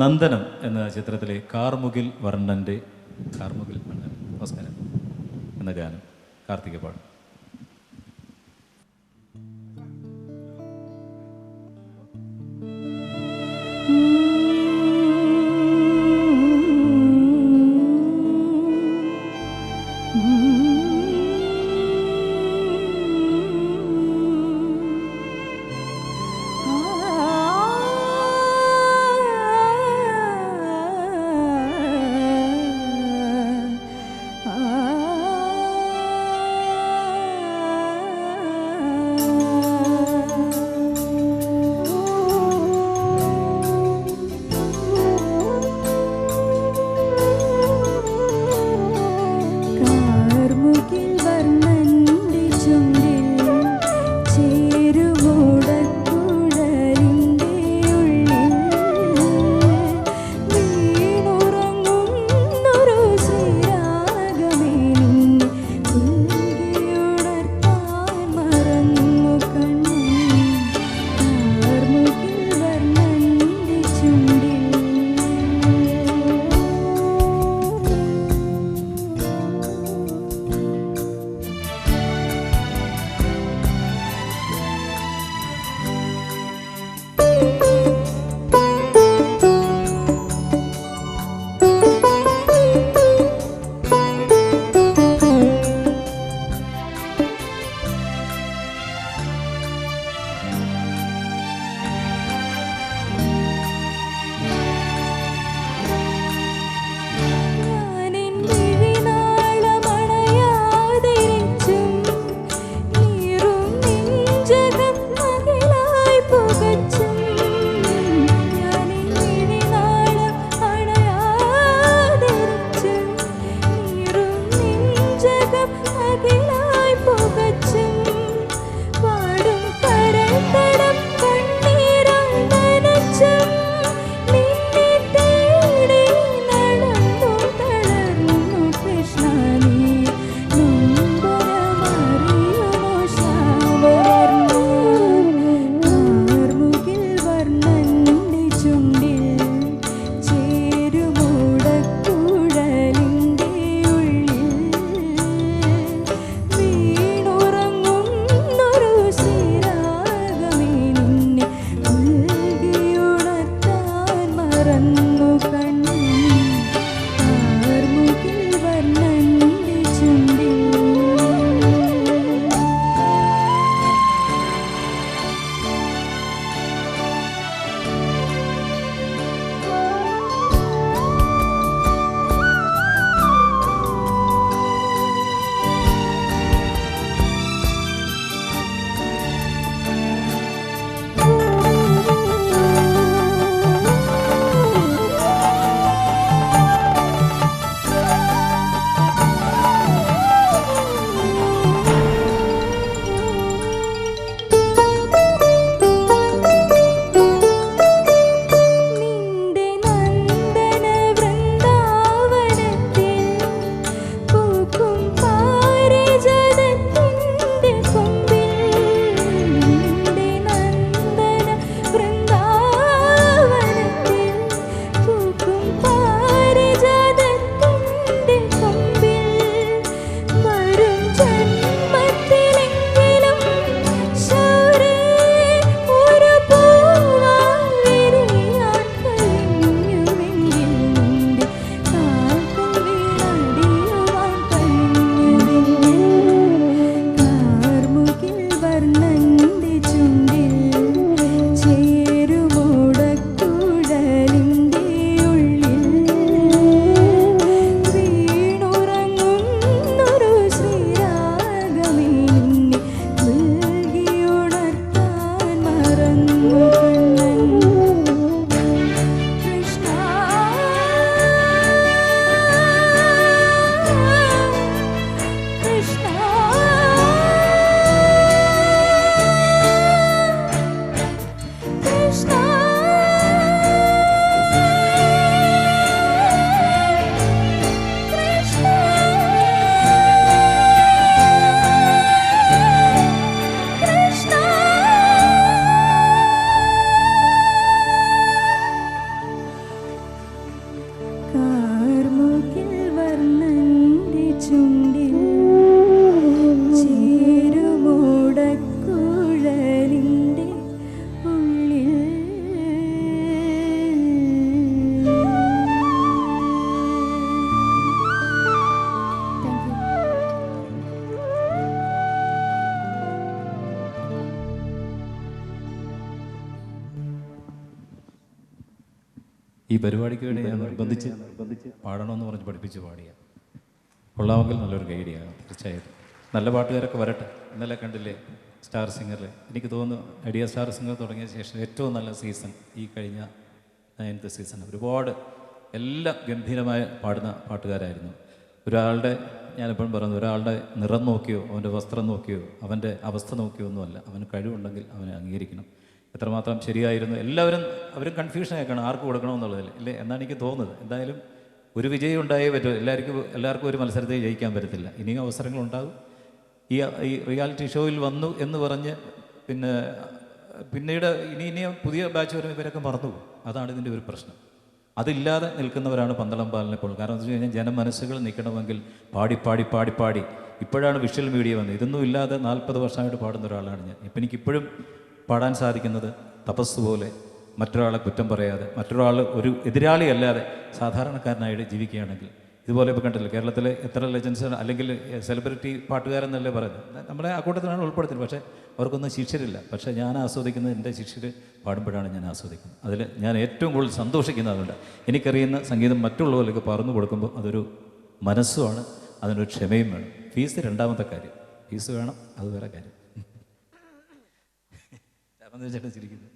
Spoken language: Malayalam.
നന്ദനം എന്ന ചിത്രത്തിലെ കാർമുകിൽ വർണന്റെ കാർമുകിൽ വർണൻ. നമസ്കാരം. എന്ന ഗാനം കാർത്തിക പാടും God. ഈ പരിപാടിക്ക് വേണ്ടി ഞാൻ നിർബന്ധിച്ച് പാടണമെന്ന് പറഞ്ഞ് പഠിപ്പിച്ച് പാടിയ. കൊള്ളാമെങ്കിൽ നല്ലൊരു ഗൈഡിയാണ് തീർച്ചയായിട്ടും നല്ല പാട്ടുകാരൊക്കെ വരട്ടെ. ഇന്നലെ കണ്ടില്ലേ സ്റ്റാർ സിംഗറിൽ എനിക്ക് തോന്നുന്നു ഐഡിയ സ്റ്റാർ സിംഗർ തുടങ്ങിയ ശേഷം ഏറ്റവും നല്ല സീസൺ ഈ കഴിഞ്ഞ നയൻത്ത് സീസൺ. ഒരുപാട് എല്ലാം ഗംഭീരമായി പാടുന്ന പാട്ടുകാരായിരുന്നു. ഒരാളുടെ ഞാനിപ്പോഴും പറയുന്നു ഒരാളുടെ നിറം നോക്കിയോ അവന്റെ വസ്ത്രം നോക്കിയോ അവന്റെ അവസ്ഥ നോക്കിയോ ഒന്നുമല്ല. അവന് കഴിവുണ്ടെങ്കിൽ അവനെ അംഗീകരിക്കണം. എത്രമാത്രം ശരിയായിരുന്നു? എല്ലാവരും അവരും കൺഫ്യൂഷൻ ആക്കണം ആർക്ക് കൊടുക്കണമെന്നുള്ളതിൽ. ഇല്ലേ? എന്നാണ് എനിക്ക് തോന്നുന്നത്. എന്തായാലും ഒരു വിജയം ഉണ്ടായേ പറ്റൂ. എല്ലാവർക്കും എല്ലാവർക്കും ഒരു മത്സരത്തിൽ ജയിക്കാൻ പറ്റത്തില്ല. ഇനിയും അവസരങ്ങളുണ്ടാകും. ഈ ഈ റിയാലിറ്റി ഷോയിൽ വന്നു എന്ന് പറഞ്ഞ് പിന്നെ പിന്നീട് ഇനി ഇനി പുതിയ ബാച്ച് വരുമ്പോൾ ഇവരൊക്കെ മറന്നുപോകും. അതാണ് ഇതിന്റെ ഒരു പ്രശ്നം. അതില്ലാതെ നിൽക്കുന്നവരാണ് പന്തളം പാലിനെ പോലെ കാരണം എന്ന് വെച്ച് കഴിഞ്ഞാൽ ജനമനസ്സുകൾ നിൽക്കണമെങ്കിൽ പാടി പാടി പാടി പാടി. ഇപ്പോഴാണ് വിഷ്വൽ മീഡിയ വന്നത്. ഇതൊന്നും ഇല്ലാതെ നാൽപ്പത് വർഷമായിട്ട് പാടുന്ന ഒരാളാണ് ഞാൻ. ഇപ്പം എനിക്കിപ്പോഴും പാടാൻ സാധിക്കുന്നത് തപസ് പോലെ മറ്റൊരാളെ കുറ്റം പറയാതെ മറ്റൊരാൾ ഒരു എതിരാളിയല്ലാതെ സാധാരണക്കാരനായിട്ട് ജീവിക്കുകയാണെങ്കിൽ. ഇതുപോലെ ഇപ്പോൾ കണ്ടില്ല കേരളത്തിലെ എത്ര ലെജൻസ് അല്ലെങ്കിൽ സെലിബ്രിറ്റി പാട്ടുകാരെന്നല്ലേ പറയുന്നത്. നമ്മളെ ആ കൂട്ടത്തിലാണ് ഉൾപ്പെടുത്തുന്നത് പക്ഷേ അവർക്കൊന്നും ശിക്ഷരില്ല പക്ഷേ ഞാൻ ആസ്വദിക്കുന്നത് എന്റെ ശിക്ഷർ പാടുമ്പോഴാണ് ഞാൻ ആസ്വദിക്കുന്നത്. അതിൽ ഞാൻ ഏറ്റവും കൂടുതൽ സന്തോഷിക്കുന്നത് അതുകൊണ്ട്. എനിക്കറിയുന്ന സംഗീതം മറ്റുള്ളവരിലേക്ക് പറഞ്ഞു കൊടുക്കുമ്പോൾ അതൊരു മനസ്സുമാണ് അതിനൊരു ക്ഷമയും വേണം. ഫീസ് രണ്ടാമത്തെ കാര്യം. ഫീസ് വേണം അത് വേറെ കാര്യം. രാമൻ ചേട്ടൻ ചിരിക്കുന്നു